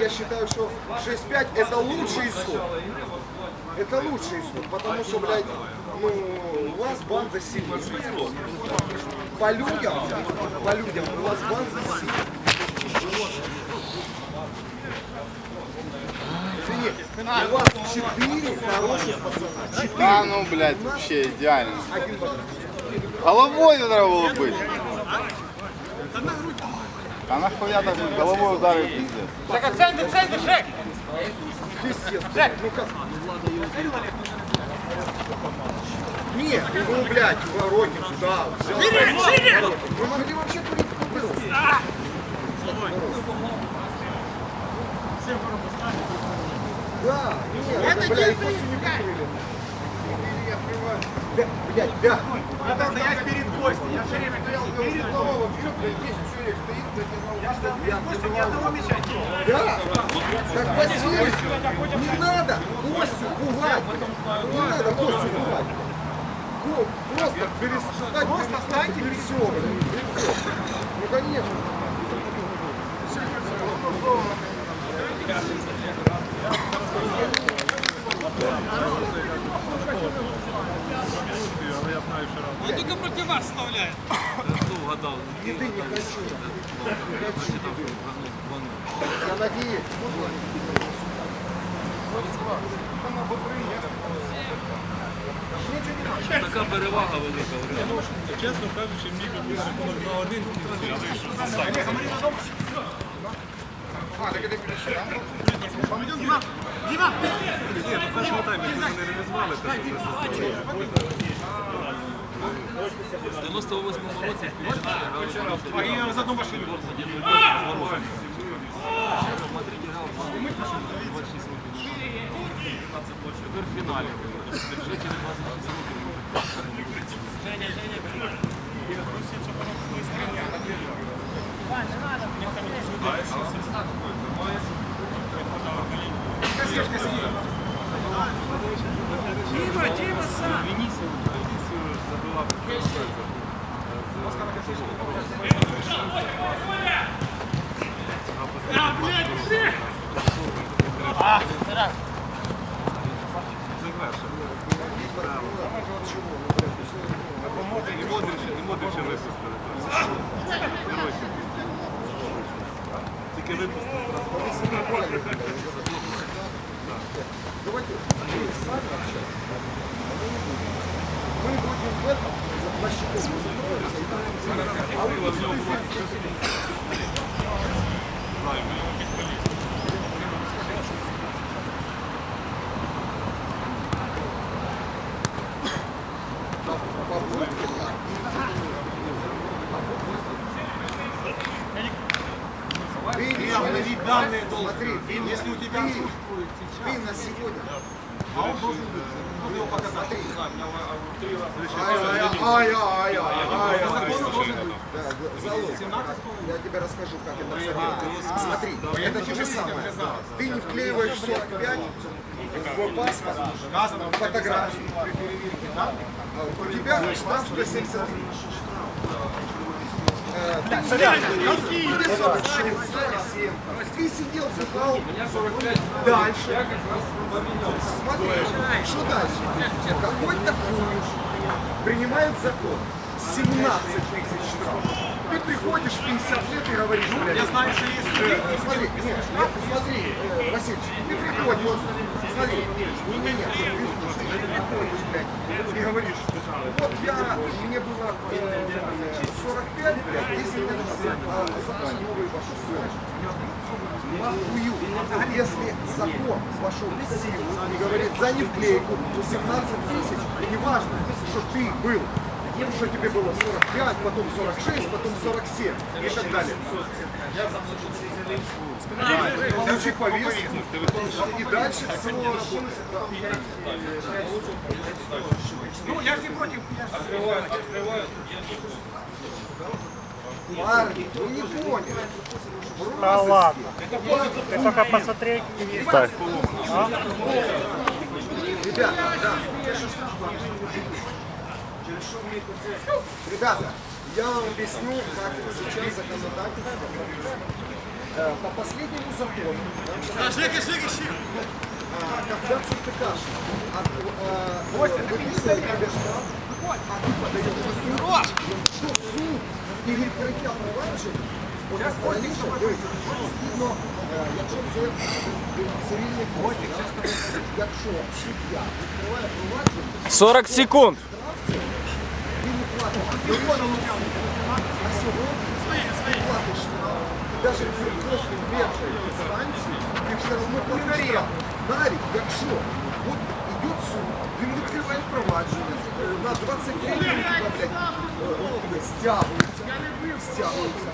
я считаю, что 6-5 это лучший исход. Это лучший исход, потому что, блядь, ну, у вас банда сильная. По людям, по людям, у вас банда сильная. У вас четыре хороших пацана. Да ну, блядь, вообще идеально. Головой треба було бити. Та нахуя так головою ударив пиздец. Жека, центр, центр, Жек! Пиздец, блядь, ну как? Нет, ну, блядь, воротник, да, взял. Вы могли вообще курить купил. Да, нет, это, блядь, просто не прикрыли. Блядь, да. Надо стоять перед гостем. Я все время стоял перед Нового вперед, блядь, 10 человек стоит, блядь, я стоял перед гостем, ни одного мяча не. Да, как Василий, не надо Костю пугать, не надо Костю пугать. Просто перестать, Просто встаньте и все, блин, и всё. Ну конечно. Он только против вас вставляет. Еды не хочу. Не хочу еды. Я надеюсь. Така перевага велика. Чесно кажучи, міг би бути рахунок 2-1 в кінці, але що Дима! Ні, на першому таймі ми не реалізували те, що ми В 98-му році в півфіналі грали в А я за одну машину. Мадрид грав 26 років. Тепер в фіналі. Вже через 26 років. Дима, Тільки випустити. Данные. Смотри, ты, Если у тебя ты, отсутствует ты на сегодня. а он должен быть. Ну, его показать. Ай-ай-ай-ай-ай. По закону должен быть. Да, залог. Я тебе расскажу, как это все. Смотри, это то же самое. Ты не вклеиваешь 45 в твой паспорт, фотографии. У тебя штраф 170 тысяч. Э, Ты тебе 47, 47. Ты сидел, бухал дальше. Смотри, что дальше? Какой-то хуй принимает закон. 17 тысяч штраф. Ты приходишь в 50 лет и говоришь, блядь, Я знаю, что есть ты, смотри, нет, нет, смотри, э, Васильевич, ты приходишь, вот, смотри, не меня, ты приходишь, блядь, и говоришь, вот я, мне было э, 45, блядь, 10 лет назад, а закон новый вошел если закон вошел в силу и говорит за невклейку 17 тысяч, неважно, что ты был что тебе было 45, потом 46, потом 47 и так далее. Получи повестку и дальше все работает. Ну, я же не против. Я же- Парни, вы не поняли. Да ладно. Ты только посмотри. Так. Ребята, да. Ребята, я вам объясню, как сейчас законодательство. э, по последнему закону, а, когда ЦТК от, э, выписывает тебе штраф, а ты подаешь в суд, то суд перекриття провадження, от раніше, дивіться, згідно, е, якщо це цивільний кодекс, да, якщо суддя відкриває провадження, 40 секунд. він не платить мільйоном а сьогодні ти платиш штраф, і навіть при просто першої інстанції ти все одно платиш штраф. Далі, якщо от йде суд, він відкриває провадження, е, на 23 років, блядь, е, стягується, стягується,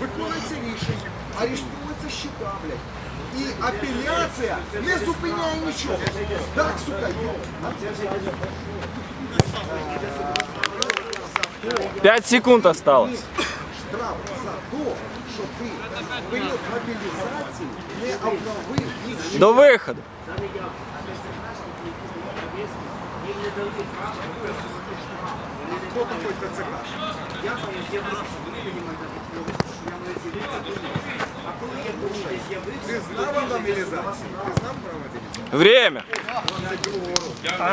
виконується рішення, арештується щита, блядь. І апеляція не зупиняє нічого. Так, сука, йо. 5 секунд осталось. штраф за те, що ти в період мобілізації не обновив нічого. До виходу. Хто такий ТЦК? Ти знав о мобілізації? Ти знав про мобілізацію? Время.